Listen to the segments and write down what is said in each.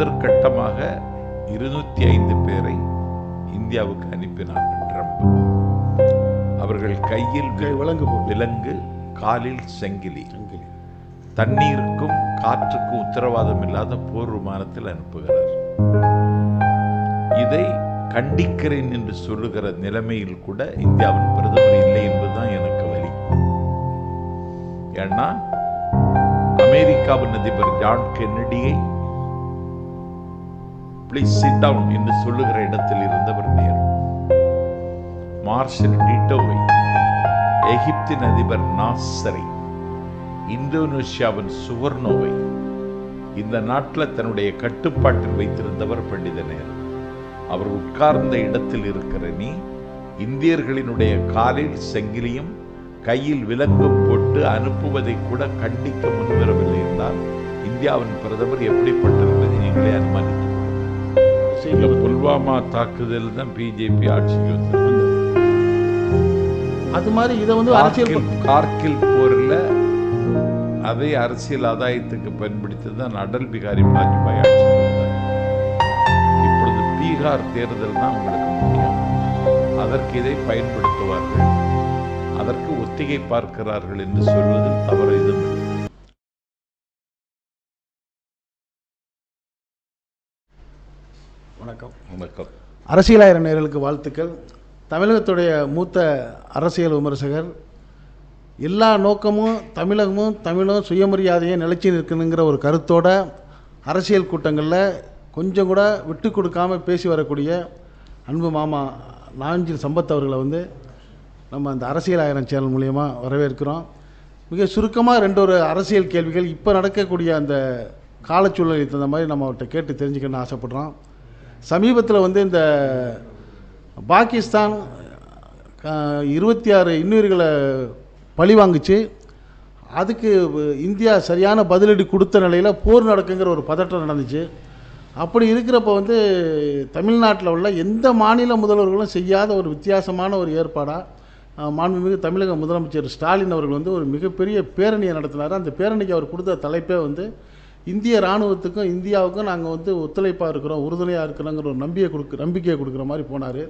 முதற்கட்டமாக இருநூத்தி ஐந்து பேரை இந்தியாவுக்கு அனுப்பினார் ட்ரம்ப். அவர்கள் கையில் விலங்கு விலங்கு காலில் செங்கிலி. தண்ணீருக்கும் காற்றுக்கும் உத்தரவாதம் இல்லாத போர் விமானத்தில் அனுப்புகிறார். இதை கண்டிக்கிறேன் என்று சொல்லுகிற நிலைமையில் கூட இந்தியாவின் பிரதமர் இல்லை என்பதுதான் எனக்கு வலி. ஏன்னா அமெரிக்காவின் அதிபர் ஜான் கென்னடியை ப்ளீஸ் சிட் டவுன் என்று சொல்லுகிற இடத்தில் இருந்தவர் நேர் மார்ஷல் டிட்டோவை எகிப்தின் அதிபர் நாசரை இந்தோனேஷியாவின் சுவர்ணோவை இந்த நாட்டில் தன்னுடைய கட்டுப்பாட்டில் வைத்திருந்தவர் பண்டித நேரு அவர் உட்கார்ந்த இடத்தில் இருக்கிற நீ இந்தியர்களினுடைய காலில் செங்கிலியும் கையில் விலங்கும் போட்டு அனுப்புவதை கூட கண்டிக்க முன்வரவில்லை என்றால் இந்தியாவின் பிரதமர் எப்படிப்பட்டிருப்பதை நீங்களே அனுமானித்துக் இந்த புல்வாமா தாக்குதல் தான் பிஜேபி ஆட்சிக்கு வந்தது. அது மாதிரி இதை வந்து அரசியல் கார்கில் போரில் அதை அரசியல் ஆதாயத்துக்கு பயன்படுத்தி தான் அடல் பிகாரி வாஜ்பாய் வந்தார் இப்பொழுது பீகார் தேர்தல் தான் உங்களுக்கு முக்கியம். அதற்கு இதை பயன்படுத்துவார்கள். அதற்கு ஒத்திகை பார்க்கிறார்கள் என்று சொல்வதில் தவறு எதுவும் இல்லை. வணக்கம். வணக்கம். அரசியலாயிரம் நேயர்களுக்கு வாழ்த்துக்கள். தமிழகத்துடைய மூத்த அரசியல் விமர்சகர் எல்லா நோக்கமும் தமிழகமும் தமிழும் சுயமரியாதையும் நிலைச்சி நிற்கணுங்கிற ஒரு கருத்தோட அரசியல் கூட்டங்களில் கொஞ்சம் கூட விட்டு கொடுக்காம பேசி வரக்கூடிய அன்பு மாமா நாஞ்சில் சம்பத் அவர்களை வந்து நம்ம அந்த அரசியல் ஆயிரம் சேனல் மூலயமா வரவேற்கிறோம். மிக சுருக்கமாக ரெண்டு ஒரு அரசியல் கேள்விகள். இப்போ நடக்கக்கூடிய அந்த காலச்சூழலுக்கு தகுந்த மாதிரி நம்ம அவர்கிட்ட கேட்டு தெரிஞ்சுக்கணும்னு ஆசைப்படுறோம். சமீபத்தில் வந்து இந்த பாகிஸ்தான் இருபத்தி ஆறு இன்னுயிர்களை பழி வாங்குச்சு. அதுக்கு இந்தியா சரியான பதிலடி கொடுத்த நிலையில் போர் நடக்குங்கிற ஒரு பதட்டம் நடந்துச்சு. அப்படி இருக்கிறப்ப வந்து தமிழ்நாட்டில் உள்ள எந்த மாநில முதல்வர்களும் செய்யாத ஒரு வித்தியாசமான ஒரு ஏற்பாடாக மாண்புமிகு தமிழக முதலமைச்சர் ஸ்டாலின் அவர்கள் வந்து ஒரு மிகப்பெரிய பேரணியை நடத்தினார். அந்த பேரணிக்கு அவர் கொடுத்த தலைப்பே வந்து இந்திய இராணுவத்துக்கும் இந்தியாவுக்கும் நாங்கள் வந்து ஒத்துழைப்பாக இருக்கிறோம் உறுதுணையாக இருக்கிறோங்கிற ஒரு நம்பிக்கை கொடுக்க நம்பிக்கையை கொடுக்குற மாதிரி போனார்.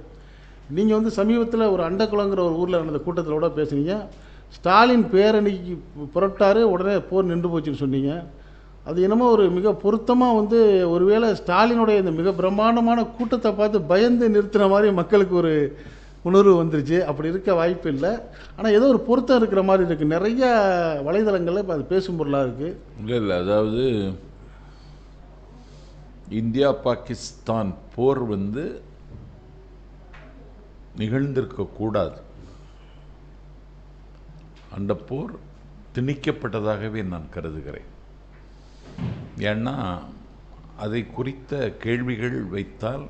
நீங்கள் வந்து சமீபத்தில் ஒரு அண்டக்குளங்கிற ஒரு ஊரில் நடந்த கூட்டத்தில் கூட பேசுனீங்க. ஸ்டாலின் பேரணிக்கு புறப்பட்டாரு உடனே போர் நின்று போச்சுன்னு சொன்னீங்க. அது என்னமோ ஒரு மிக பொருத்தமாக வந்து ஒருவேளை ஸ்டாலினுடைய இந்த மிக பிரம்மாண்டமான கூட்டத்தை பார்த்து பயந்து நிறுத்தின மாதிரி மக்களுக்கு ஒரு உணர்வு வந்துருச்சு. அப்படி இருக்க வாய்ப்பு இல்லை. ஆனால் ஏதோ ஒரு பொருத்தம் இருக்கிற மாதிரி இருக்குது நிறைய வலைதளங்களில் இப்போ அது பேசும் பொருளாக இருக்குது இல்லை இல்லை. அதாவது இந்தியா பாகிஸ்தான் போர் வந்து நிகழ்ந்திருக்கக்கூடாது அந்த போர் திணிக்கப்பட்டதாகவே நான் கருதுகிறேன். ஏன்னா அதை குறித்த கேள்விகள் வைத்தால்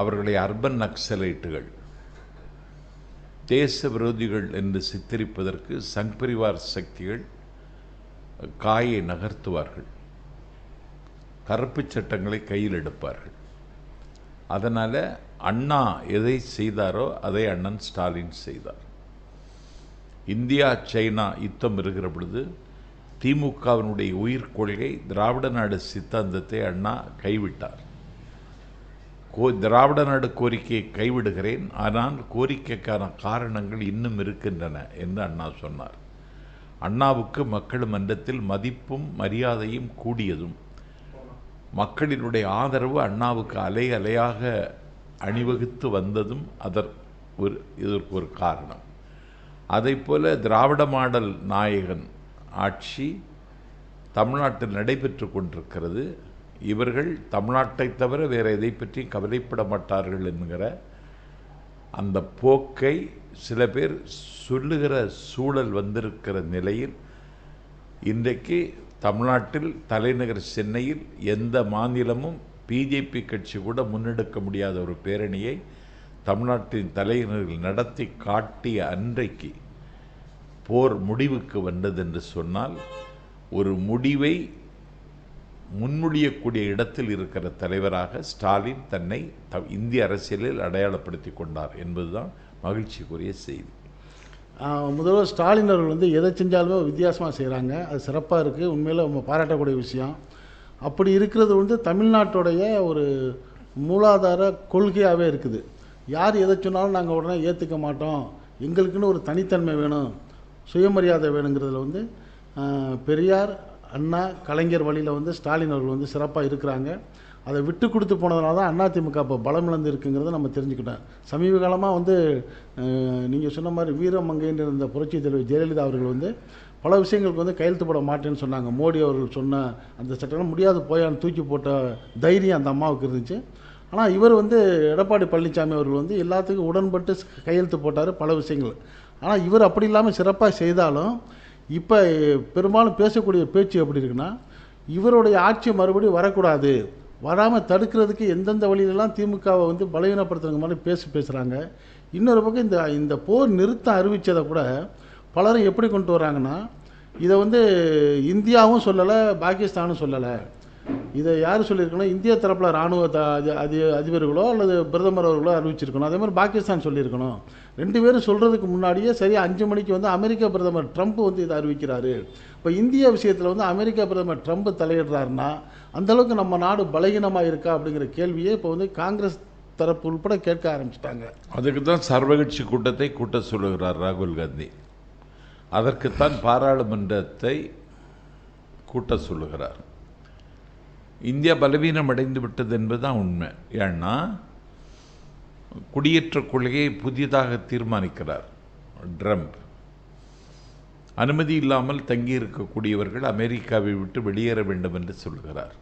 அவர்களை அர்பன் நக்சலைட்டுகள் தேச விரோதிகள் என்று சித்தரிப்பதற்கு சங்பரிவார் சக்திகள் காயை நகர்த்துவார்கள். கருப்பு சட்டங்களை கையில் எடுப்பார்கள். அதனால் அண்ணா எதை செய்தாரோ அதை அண்ணன் ஸ்டாலின் செய்தார். இந்தியா சைனா யுத்தம் இருக்கிற பொழுது திமுகவினுடைய உயிர் கொள்கை திராவிட நாடு சித்தாந்தத்தை அண்ணா கைவிட்டார். கோ திராவிட நாடு கோரிக்கையை கைவிடுகிறேன். ஆனால் கோரிக்கைக்கான காரணங்கள் இன்னும் இருக்கின்றன என்று அண்ணா சொன்னார். அண்ணாவுக்கு மக்கள் மன்றத்தில் மதிப்பும் மரியாதையும் கூடியதும் மக்களினுடைய ஆதரவு அண்ணாவுக்கு அலை அலையாக அணிவகுத்து வந்ததும் அதற் ஒரு இதற்கு ஒரு காரணம். அதைப்போல திராவிட மாடல் நாயகன் ஆட்சி தமிழ்நாட்டில் நடைபெற்று கொண்டிருக்கிறது. இவர்கள் தமிழ்நாட்டை தவிர வேறு எதை பற்றி கவலைப்பட மாட்டார்கள் என்கிற அந்த போக்கை சில பேர் சொல்லுகிற சூழல் வந்திருக்கிற நிலையில் இன்றைக்கு தமிழ்நாட்டில் தலைநகர் சென்னையில் எந்த மாநிலமும் பிஜேபி கட்சி கூட முன்னெடுக்க முடியாத ஒரு பேரணியை தமிழ்நாட்டின் தலைநகரில் நடத்தி காட்டிய அன்றைக்கு போர் முடிவுக்கு வந்தது என்று சொன்னால் ஒரு முடிவை முன்மொழியக்கூடிய இடத்தில் இருக்கிற தலைவராக ஸ்டாலின் தன்னை த இந்திய அரசியலில் அடையாளப்படுத்தி கொண்டார் என்பதுதான் மகிழ்ச்சிக்குரிய செய்தி. முதல்வர் ஸ்டாலின் அவர்கள் வந்து எதை செஞ்சாலுமே வித்தியாசமாக செய்கிறாங்க அது சிறப்பாக இருக்குது உண்மையில் நம்ம பாராட்டக்கூடிய விஷயம். அப்படி இருக்கிறது வந்து தமிழ்நாட்டுடைய ஒரு மூலாதார கொள்கையாகவே இருக்குது. யார் எதை சொன்னாலும் நாங்கள் உடனே ஏற்றுக்க மாட்டோம். எங்களுக்குன்னு ஒரு தனித்தன்மை வேணும். சுயமரியாதை வேணுங்கிறதுல வந்து பெரியார் அண்ணா கலைஞர் வழியில் வந்து ஸ்டாலின் அவர்கள் வந்து சிறப்பாக இருக்கிறாங்க. அதை விட்டு கொடுத்து போனதுனால தான் அதிமுக இப்போ பலம் இழந்து இருக்குங்கிறத நம்ம தெரிஞ்சுக்கிட்டோம். சமீப காலமாக வந்து நீங்கள் சொன்ன மாதிரி வீரமங்கைன்னு இருந்த புரட்சி தலைவர் ஜெயலலிதா அவர்கள் வந்து பல விஷயங்களுக்கு வந்து கையெழுத்து போட மாட்டேன்னு சொன்னாங்க. மோடி அவர்கள் சொன்ன அந்த சட்டம் முடியாது போயான்னு தூக்கி போட்ட தைரியம் அந்த அம்மாவுக்கு இருந்துச்சு. ஆனால் இவர் வந்து எடப்பாடி பழனிசாமி அவர்கள் வந்து எல்லாத்துக்கும் உடன்பட்டு கையெழுத்து போட்டார் பல விஷயங்கள். ஆனால் இவர் அப்படி இல்லாமல் சிறப்பாக செய்தாலும் இப்போ பெரும்பாலும் பேசக்கூடிய பேச்சு எப்படி இருக்குன்னா இவருடைய ஆட்சி மறுபடியும் வரக்கூடாது. வராமல் தடுக்கிறதுக்கு எந்தெந்த வழியிலலாம் திமுகவை வந்து பலவீனப்படுத்துகிற மாதிரி பேசி பேசுகிறாங்க இன்னொரு பக்கம் இந்த இந்த போர் நிறுத்தம் அறிவித்ததை கூட பலரும் எப்படி கொண்டு வராங்கன்னா இதை வந்து இந்தியாவும் சொல்லலை பாகிஸ்தானும் சொல்லலை. இதை யார் சொல்லியிருக்கணும் இந்திய தரப்பில் இராணுவ த அதி அதி அதிபர்களோ அல்லது பிரதமர் அவர்களோ அறிவிச்சிருக்கணும் அதே மாதிரி பாகிஸ்தான் சொல்லியிருக்கணும். ரெண்டு பேரும் சொல்கிறதுக்கு முன்னாடியே சரி அஞ்சு மணிக்கு வந்து அமெரிக்க பிரதமர் ட்ரம்ப் வந்து இதை அறிவிக்கிறாரு. இப்போ இந்திய விஷயத்தில் வந்து அமெரிக்க பிரதமர் ட்ரம்ப் தலையிடுறாருன்னா அந்த அளவுக்கு நம்ம நாடு பலகீனமாக இருக்கா அப்படிங்கிற கேள்வியே இப்போ வந்து காங்கிரஸ் தரப்பு உள்பட கேட்க ஆரம்பிச்சிட்டாங்க. அதுக்கு தான் சர்வகட்சி கூட்டத்தை கூட்ட சொல்லுகிறார் ராகுல் காந்தி. அதற்குத்தான் பாராளுமன்றத்தை கூட்ட சொல்லுகிறார். இந்தியா பலவீனம் அடைந்து விட்டது என்பதுதான் உண்மை. ஏன்னா குடியேற்ற கொள்கையை புதிதாக தீர்மானிக்கிறார் ட்ரம்ப். அனுமதி இல்லாமல் தங்கியிருக்கக்கூடியவர்கள் அமெரிக்காவை விட்டு வெளியேற வேண்டும் என்று சொல்கிறார்.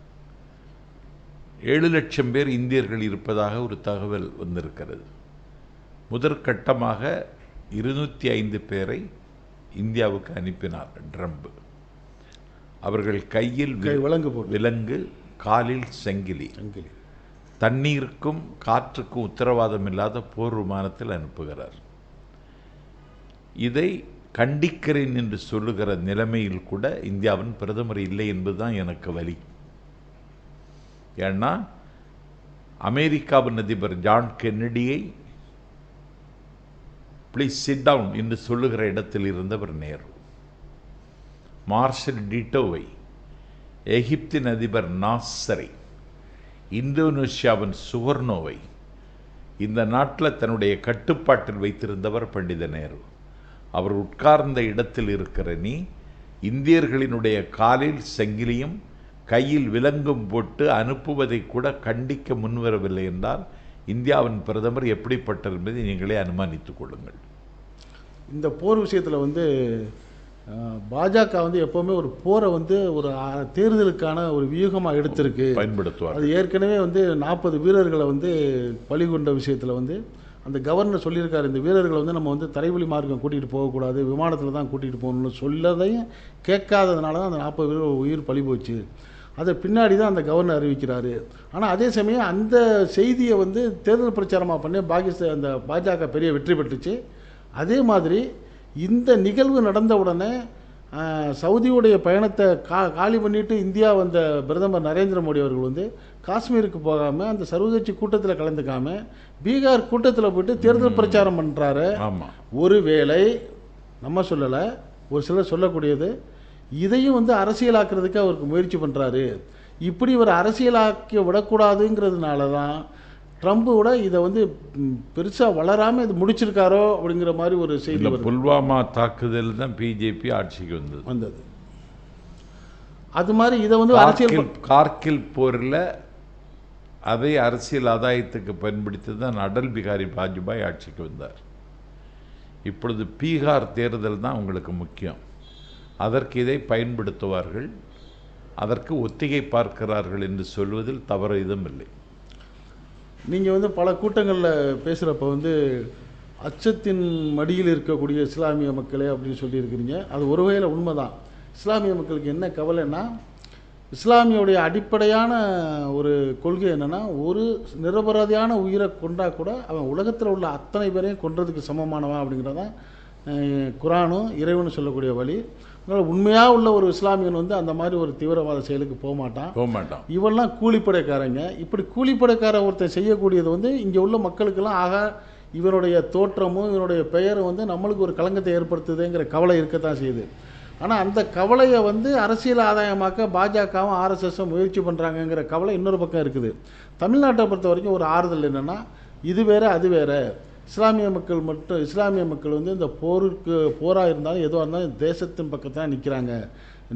ஏழு லட்சம் பேர் இந்தியர்கள் இருப்பதாக ஒரு தகவல் வந்திருக்கிறது. முதற்கட்டமாக இருநூற்றி ஐந்து பேரை இந்தியாவுக்கு அனுப்பினார் ட்ரம்ப். அவர்கள் கையில் விலங்கு விலங்கு காலில் செங்கிலி. சங்கிலி. தண்ணீருக்கும் காற்றுக்கும் உத்தரவாதம் இல்லாத போர் விமானத்தில் அனுப்புகிறார். இதை கண்டிக்கிறேன் என்று சொல்லுகிற நிலைமையில் கூட இந்தியாவின் பிரதமர் இல்லை என்பதுதான் எனக்கு வலி. ஏன்னா அமெரிக்காவின் அதிபர் ஜான் கென்னடியை ப்ளீஸ் சிட் டவுன் என்று சொல்லுகிற இடத்தில் இருந்தவர் நேரு. மார்ஷல் டிட்டோவை எகிப்தின் அதிபர் நாசரை இந்தோனேஷியாவின் சுவர்ணோவை இந்த நாட்டில் தன்னுடைய கட்டுப்பாட்டில் வைத்திருந்தவர் பண்டித நேரு. அவர் உட்கார்ந்த இடத்தில் இருக்கிற நீ இந்தியர்களினுடைய காலில் செங்கிலியும் கையில் விலங்கும் போட்டு அனுப்புவதை கூட கண்டிக்க முன்வரவில்லை என்றால் இந்தியாவின் பிரதமர் எப்படிப்பட்டவர் என்பதை நீங்களே அனுமானித்துக் கொள்ளுங்கள். இந்த போர் விஷயத்தில் வந்து பாஜக வந்து எப்போவுமே ஒரு போரை வந்து ஒரு தேர்தலுக்கான ஒரு வியூகமாக எடுத்திருக்கு. பயன்படுத்துவார் அது ஏற்கனவே வந்து நாற்பது வீரர்களை வந்து பலி கொண்ட விஷயத்தில் வந்து அந்த கவர்னர் சொல்லியிருக்காரு இந்த வீரர்களை வந்து நம்ம வந்து தரைவழி மார்க்கம் கூட்டிகிட்டு போகக்கூடாது விமானத்தில் தான் கூட்டிகிட்டு போகணும்னு சொல்லதையும் கேட்காததுனால தான் அந்த நாற்பது வீரர் உயிர் பலி போச்சு. அதை பின்னாடி தான் அந்த கவர்னர் அறிவிக்கிறாரு. ஆனால் அதே சமயம் அந்த செய்தியை வந்து தேர்தல் பிரச்சாரமாக பண்ணி பாகிஸ்தான் அந்த பாஜக பெரிய வெற்றி பெற்றுச்சு. அதே மாதிரி இந்த நிகழ்வு நடந்த உடனே சவுதியுடைய பயணத்தை கா காலி பண்ணிட்டு இந்தியா வந்த பிரதமர் நரேந்திர மோடி அவர்கள் வந்து காஷ்மீருக்கு போகாமல் அந்த சர்வகட்சி கூட்டத்தில் கலந்துக்காம பீகார் கூட்டத்தில் போயிட்டு தேர்தல் பிரச்சாரம் பண்ணுறாரு ஆமாம் ஒருவேளை நம்ம சொல்லலை ஒரு சிலர் சொல்லக்கூடியது இதையும் வந்து அரசியலாக்குறதுக்கு அவருக்கு முயற்சி பண்ணுறாரு இப்படி இவர் அரசியலாக்கி விடக்கூடாதுங்கிறதுனால தான் ட்ரம்ப்போட இதை வந்து பெருசாக வளராமல் இது முடிச்சிருக்காரோ அப்படிங்கிற மாதிரி ஒரு செய்தி புல்வாமா தாக்குதல் தான் பிஜேபி ஆட்சிக்கு வந்தது. வந்தது. அது மாதிரி இதை வந்து அரசியல் கார்கில் போரில் அதை அரசியல் ஆதாயத்துக்கு பயன்படுத்தி தான் அடல் பிகாரி வாஜ்பாய் ஆட்சிக்கு வந்தார். இப்பொழுது பீகார் தேர்தல் தான் உங்களுக்கு முக்கியம். அதற்கு இதை பயன்படுத்துவார்கள். அதற்கு ஒத்திகை பார்க்கிறார்கள் என்று சொல்வதில் தவறு இதுவும் இல்லை. நீங்கள் வந்து பல கூட்டங்களில் பேசுகிறப்ப வந்து அச்சத்தின் மடியில் இருக்கக்கூடிய இஸ்லாமிய மக்களே அப்படின்னு சொல்லியிருக்கிறீங்க. அது ஒரு வகையில் உண்மைதான். இஸ்லாமிய மக்களுக்கு என்ன கவலைன்னா இஸ்லாமியோடைய அடிப்படையான ஒரு கொள்கை என்னென்னா ஒரு நிரபராதியான உயிரை கொண்டா கூட அவன் உலகத்தில் உள்ள அத்தனை பேரையும் கொன்றதுக்கு சமமானவன் அப்படிங்கிறதான் குரானும் இறைவனும் சொல்லக்கூடிய வழி. அதனால் உண்மையாக உள்ள ஒரு இஸ்லாமியன் வந்து அந்த மாதிரி ஒரு தீவிரவாத செயலுக்கு போக மாட்டான். போக மாட்டான். இவெல்லாம் கூலிப்படைக்காரங்க. இப்படி கூலிப்படைக்கார ஒருத்தன் செய்யக்கூடியது வந்து இங்கே உள்ள மக்களுக்கெல்லாம் ஆகா இவனுடைய தோற்றமும் இவனுடைய பெயரும் வந்து நம்மளுக்கு ஒரு களங்கத்தை ஏற்படுத்துதுங்கிற கவலை இருக்கத்தான் செய்யுது. ஆனால் அந்த கவலையை வந்து அரசியல் ஆதாயமாக்க பாஜகவும் ஆர்எஸ்எஸும் முயற்சி பண்ணுறாங்கங்கிற கவலை இன்னொரு பக்கம் இருக்குது. தமிழ்நாட்டை பொறுத்த வரைக்கும் ஒரு ஆறுதல் என்னென்னா இது வேற அது வேற. இஸ்லாமிய மக்கள் மட்டும் இஸ்லாமிய மக்கள் வந்து இந்த போருக்கு போராக இருந்தாலும் எதுவாக இருந்தாலும் தேசத்தின் பக்கத்தான் நிற்கிறாங்க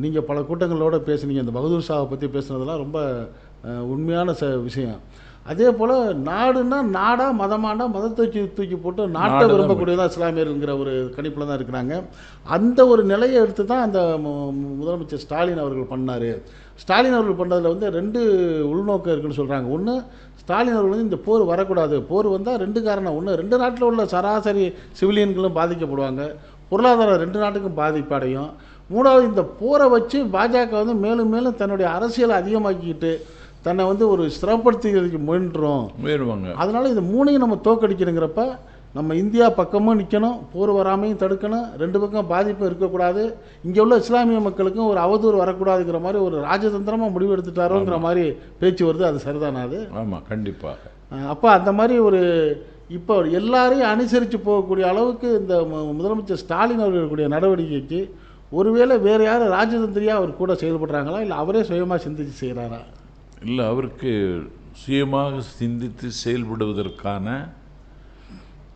நீங்கள் பல கூட்டங்களோட பேசுனீங்க இந்த பகதூர் ஷாவை பற்றி பேசுனதெல்லாம் ரொம்ப உண்மையான ச விஷயம். அதே போல் நாடுன்னா நாடா மதமானா மதத்தை தூக்கி தூக்கி போட்டு நாட்டை நாடுதான் விரும்பக்கூடியதான் இஸ்லாமியர்கள்ங்கிற ஒரு கணிப்பில் தான் இருக்கிறாங்க. அந்த ஒரு நிலையை எடுத்து தான் அந்த முதலமைச்சர் ஸ்டாலின் அவர்கள் பண்ணார். ஸ்டாலின் அவர்கள் பண்ணதில் வந்து ரெண்டு உள்நோக்கம் இருக்குன்னு சொல்கிறாங்க ஒன்று ஸ்டாலின் அவர்கள் வந்து இந்த போர் வரக்கூடாது. போர் வந்தால் ரெண்டு காரணம். ஒன்று ரெண்டு நாட்டில் உள்ள சராசரி சிவிலியன்களும் பாதிக்கப்படுவாங்க. பொருளாதாரம் ரெண்டு நாட்டுக்கும் பாதிப்படையும் மூணாவது இந்த போரை வச்சு பாஜக வந்து மேலும் மேலும் தன்னுடைய அரசியலை அதிகமாக்கிக்கிட்டு தன்னை வந்து ஒரு ஸ்திரப்படுத்திக்கிறதுக்கு முயன்றோம். முயலுவாங்க. அதனால இது மூணையும் நம்ம தோக்கடிக்கணுங்கிறப்ப நம்ம இந்தியா பக்கமும் நிற்கணும் போர் வராமையும் தடுக்கணும் ரெண்டு பக்கம் பாதிப்பும் இருக்கக்கூடாது இங்கே உள்ள இஸ்லாமிய மக்களுக்கும் ஒரு அவதூறு வரக்கூடாதுங்கிற மாதிரி ஒரு ராஜதந்திரமாக முடிவு எடுத்துட்டாரோங்கிற மாதிரி பேச்சு வருது அது சரிதானா அது? ஆமாம் கண்டிப்பாக அப்போ அந்த மாதிரி ஒரு இப்போ எல்லாரையும் அனுசரித்து போகக்கூடிய அளவுக்கு இந்த மு- முதலமைச்சர் ஸ்டாலின் அவர்களுடைய நடவடிக்கைக்கு ஒருவேளை வேறு யாரும் ராஜதந்திரியாக அவர் கூட செயல்படுறாங்களா இல்லை அவரே சுயமாக சிந்திச்சு செய்கிறாரா இல்லை அவருக்கு சுயமாக சிந்தித்து செயல்படுவதற்கான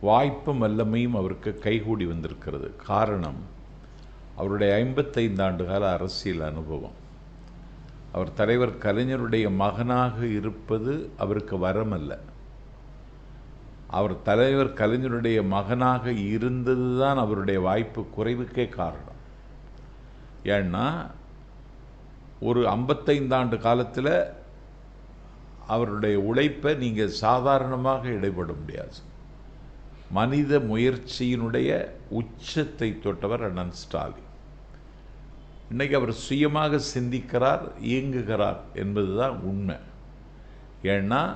வாய்ப்பும் வல்லமையும் அவருக்கு கைகூடி வந்திருக்கிறது. காரணம் அவருடைய ஐம்பத்தைந்து ஆண்டு கால அரசியல் அனுபவம். அவர் தலைவர் கலைஞருடைய மகனாக இருப்பது அவருக்கு வரமல்ல. அவர் தலைவர் கலைஞருடைய மகனாக இருந்தது தான் அவருடைய வாய்ப்பு குறைவுக்கே காரணம். ஏன்னா ஒரு ஐம்பத்தைந்தாண்டு காலத்தில் அவருடைய உழைப்பை நீங்கள் சாதாரணமாக இடைபட முடியாது. மனித முயற்சியினுடைய உச்சத்தை தொட்டவர் அண்ணன் ஸ்டாலின். இன்றைக்கி அவர் சுயமாக சிந்திக்கிறார் இயங்குகிறார் என்பது தான் உண்மை. ஏன்னா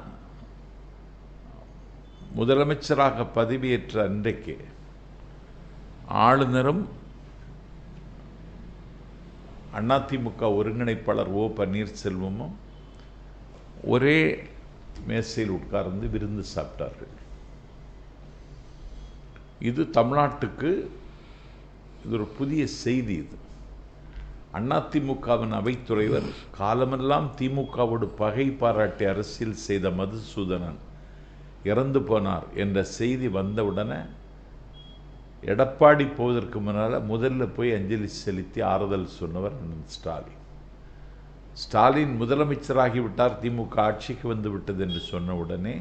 முதலமைச்சராக பதவியேற்ற அன்றைக்கு ஆளுநரும் அதிமுக ஒருங்கிணைப்பாளர் ஓ பன்னீர்செல்வமும் ஒரே மேசையில் உட்கார்ந்து விருந்து சாப்பிட்டார்கள். இது தமிழ்நாட்டுக்கு இது ஒரு புதிய செய்தி இது. அதிமுகவின் அவைத்துறைவர் காலமெல்லாம் திமுகவோடு பகை பாராட்டி அரசியல் செய்த மதுசூதனன் இறந்து போனார் என்ற செய்தி வந்தவுடனே எடப்பாடி போவதற்கு முன்னால் முதல்ல போய் அஞ்சலி செலுத்தி ஆறுதல் சொன்னவர் ஸ்டாலின். ஸ்டாலின் முதலமைச்சராகிவிட்டார். திமுக ஆட்சிக்கு வந்து விட்டது என்று சொன்ன உடனே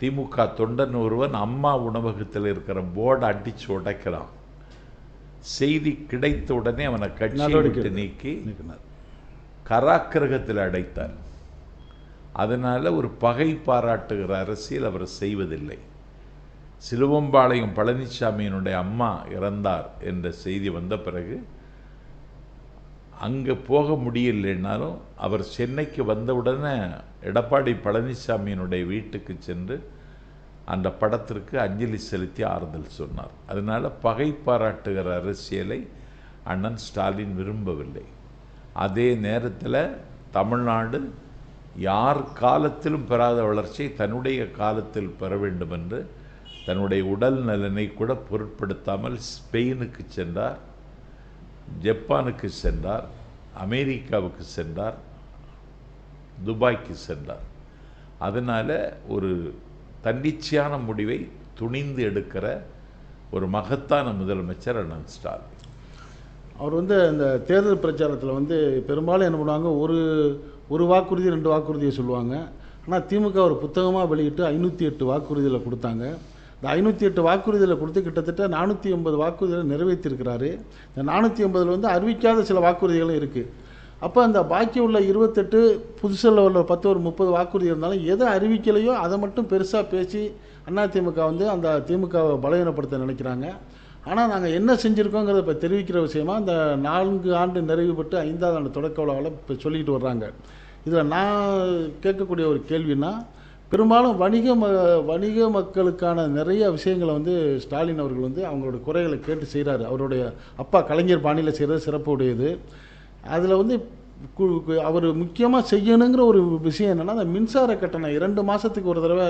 திமுக தொண்டன் ஒருவன் அம்மா உணவகத்தில் இருக்கிற போர்டை அடிச்சு உடைக்கிறான். செய்தி கிடைத்த உடனே அவனை கட்சியை விட்டு நீக்கி கராக்கிரகத்தில் அடைத்தார் அதனால ஒரு பகை பாராட்டுகிற அரசியல் அவர் செய்வதில்லை. சிலுவம்பாளையம் பழனிசாமியினுடைய அம்மா இறந்தார் என்ற செய்தி வந்த பிறகு அங்கே போக முடியலைன்னாலும் அவர் சென்னைக்கு வந்தவுடனே எடப்பாடி பழனிசாமியினுடைய வீட்டுக்கு சென்று அந்த படத்திற்கு அஞ்சலி செலுத்தி ஆறுதல் சொன்னார். அதனால் பகை பாராட்டுகிற அரசியலை அண்ணன் ஸ்டாலின் விரும்பவில்லை. அதே நேரத்தில் தமிழ்நாடு யார் காலத்திலும் பெறாத வளர்ச்சியை தன்னுடைய காலத்தில் பெற வேண்டும் என்று தன்னுடைய உடல் நலனை கூட பொருட்படுத்தாமல் ஸ்பெயினுக்கு சென்றார். ஜப்பானுக்கு சென்றார் அமெரிக்காவுக்கு சென்றார் துபாய்க்கு சென்றார். அதனால் ஒரு தன்னிச்சையான முடிவை துணிந்து எடுக்கிற ஒரு மகத்தான முதலமைச்சர் அண்ணன் ஸ்டாலின். அவர் வந்து இந்த தேர்தல் பிரச்சாரத்தில் வந்து பெரும்பாலும் என்ன பண்ணுவாங்க ஒரு ஒரு வாக்குறுதி ரெண்டு வாக்குறுதியை சொல்லுவாங்க. ஆனால் திமுக ஒரு புத்தகமாக வெளியிட்டு ஐநூற்றி எட்டு வாக்குறுதியில் கொடுத்தாங்க. இந்த ஐநூற்றி எட்டு வாக்குறுதியில் கொடுத்து கிட்டத்தட்ட நானூற்றி எண்பது வாக்குறுதிகளை நிறைவேற்றியிருக்கிறாரு. இந்த நானூற்றி ஐம்பதில் வந்து அறிவிக்காத சில வாக்குறுதிகளும் இருக்குது அப்போ அந்த பாக்கி உள்ள இருபத்தெட்டு புதுசில் உள்ள பத்து ஒரு முப்பது வாக்குறுதி இருந்தாலும் எதை அறிவிக்கலையோ அதை மட்டும் பெருசாக பேசி அதிமுக வந்து அந்த திமுகவை பலவீனப்படுத்த நினைக்கிறாங்க. ஆனால் நாங்கள் என்ன செஞ்சுருக்கோங்கிறத இப்போ தெரிவிக்கிற விஷயமா இந்த நான்கு ஆண்டு நிறைவு பெற்று ஐந்தாவது ஆண்டு தொடக்க விழாவில் இப்போ சொல்லிக்கிட்டு வர்றாங்க. இதில் நான் கேட்கக்கூடிய ஒரு கேள்வின்னா பெரும்பாலும் வணிக ம வணிக மக்களுக்கான நிறைய விஷயங்களை வந்து ஸ்டாலின் அவர்கள் வந்து அவங்களோட குறைகளை கேட்டு செய்கிறாரு அவருடைய அப்பா கலைஞர் பாணியில் செய்கிறது சிறப்பு உடையது அதில் வந்து அவர் முக்கியமாக செய்யணுங்கிற ஒரு விஷயம் என்னென்னா அந்த மின்சார கட்டணம் இரண்டு மாதத்துக்கு ஒரு தடவை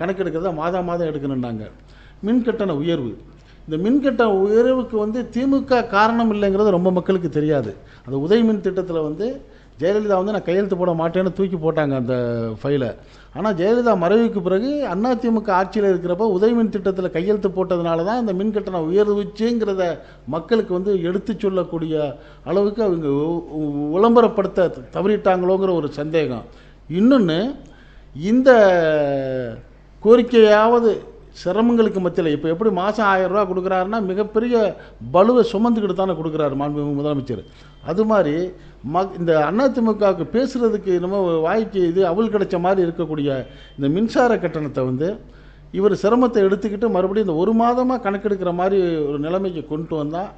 கணக்கெடுக்கிறத மாதம் மாதம் எடுக்கணுன்னாங்க மின் கட்டண உயர்வு. இந்த மின்கட்ட உயர்வுக்கு வந்து திமுக காரணம் இல்லைங்கிறது ரொம்ப மக்களுக்கு தெரியாது. அந்த உதய மின் திட்டத்தில் வந்து ஜெயலலிதா வந்து நான் கையெழுத்து போட மாட்டேன்னு தூக்கி போட்டாங்க அந்த ஃபைலை ஆனால் ஜெயலலிதா மறைவுக்கு பிறகு அதிமுக ஆட்சியில் இருக்கிறப்ப உதவிமின் மின் திட்டத்தில் கையெழுத்து போட்டதுனால தான் இந்த மின் கட்டணம் உயர்வுச்சுங்கிறத மக்களுக்கு வந்து எடுத்து சொல்லக்கூடிய அளவுக்கு அவங்க விளம்பரப்படுத்த தவறிட்டாங்களோங்கிற ஒரு சந்தேகம். இன்னொன்று இந்த கோரிக்கையாவது சிரமங்களுக்கு மத்தியில். இப்போ எப்படி மாதம் ஆயிரம் ரூபா கொடுக்குறாருன்னா மிகப்பெரிய பலுவை சுமந்துக்கிட்டு தானே கொடுக்குறாரு மாண்புமிகு முதலமைச்சர். அது மாதிரி ம இந்த அதிமுகவுக்கு பேசுகிறதுக்கு நம்ம வாய்க்கு இது அவள் கிடைச்ச மாதிரி இருக்கக்கூடிய இந்த மின்சார கட்டணத்தை வந்து இவர் சிரமத்தை எடுத்துக்கிட்டு மறுபடியும் இந்த ஒரு மாதமாக கணக்கெடுக்கிற மாதிரி ஒரு நிலைமைக்கு கொண்டு வந்தால்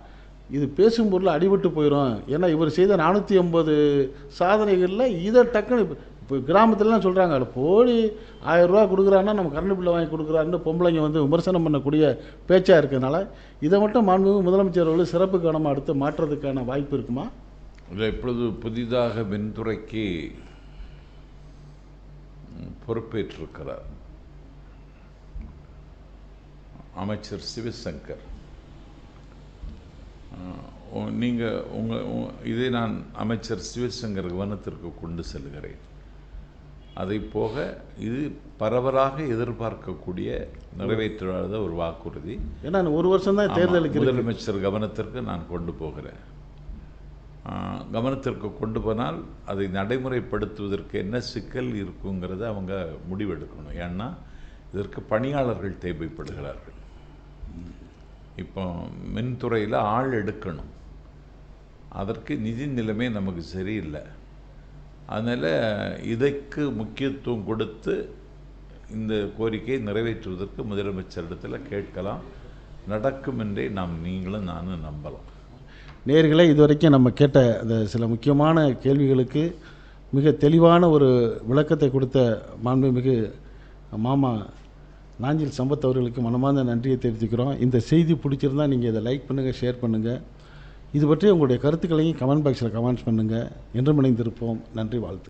இது பேசும் பொருள் அடிபட்டு போயிடும் ஏன்னா இவர் செய்த நானூற்றி ஐம்பது சாதனைகளில் இதை டக்குன்னு இப்போ கிராமத்துலலாம் சொல்கிறாங்க அதில் போடி ஆயரூவா கொடுக்குறான்னா நம்ம கரண்ட் பில்லை வாங்கி கொடுக்குறாருன்னு பொம்பளைங்க வந்து விமர்சனம் பண்ணக்கூடிய பேச்சாக இருக்கிறதுனால இதை மட்டும் மாண்புமிகு முதலமைச்சர் அவர்கள் சிறப்பு கவனமாக எடுத்து மாற்றுறதுக்கான வாய்ப்பு இருக்குமா? இல்லை இப்பொழுது புதிதாக மின்துறைக்கு பொறுப்பேற்றிருக்கிறார் அமைச்சர் சிவசங்கர். நீங்கள் உங்கள் இதை நான் அமைச்சர் சிவசங்கர் கவனத்திற்கு கொண்டு செல்கிறேன் அதை போக இது பரவலாக எதிர்பார்க்கக்கூடிய நிறைவேற்றாத ஒரு வாக்குறுதி. ஏன்னா ஒரு வருஷம் தான் தேர்தலுக்கு. முதலமைச்சர் கவனத்திற்கு நான் கொண்டு போகிறேன். கவனத்திற்கு கொண்டு போனால் அதை நடைமுறைப்படுத்துவதற்கு என்ன சிக்கல் இருக்குங்கிறத அவங்க முடிவெடுக்கணும். ஏன்னா இதற்கு பணியாளர்கள் தேவைப்படுகிறார்கள். இப்போ மின்துறையில் ஆள் எடுக்கணும். அதற்கு நிதி நிலைமை நமக்கு சரியில்லை. அதனால் இதற்கு முக்கியத்துவம் கொடுத்து இந்த கோரிக்கையை நிறைவேற்றுவதற்கு முதலமைச்சரிடத்தில் கேட்கலாம். நடக்கும் என்றே நாம் நீங்களும் நானும் நம்பலாம். நேர்களை இதுவரைக்கும் நம்ம கேட்ட அந்த சில முக்கியமான கேள்விகளுக்கு மிக தெளிவான ஒரு விளக்கத்தை கொடுத்த மாண்புமிகு மாமா நாஞ்சில் சம்பத் அவர்களுக்கு மனமார்ந்த நன்றியை தெரிவித்துக்கிறோம் இந்த செய்தி பிடிச்சிருந்தா நீங்கள் இதை லைக் பண்ணுங்கள் ஷேர் பண்ணுங்கள் இது பற்றி உங்களுடைய கருத்துக்களையும் கமெண்ட் பாக்ஸில் கமெண்ட்ஸ் பண்ணுங்கள் என்றும் இணைந்திருப்போம். நன்றி வாழ்த்து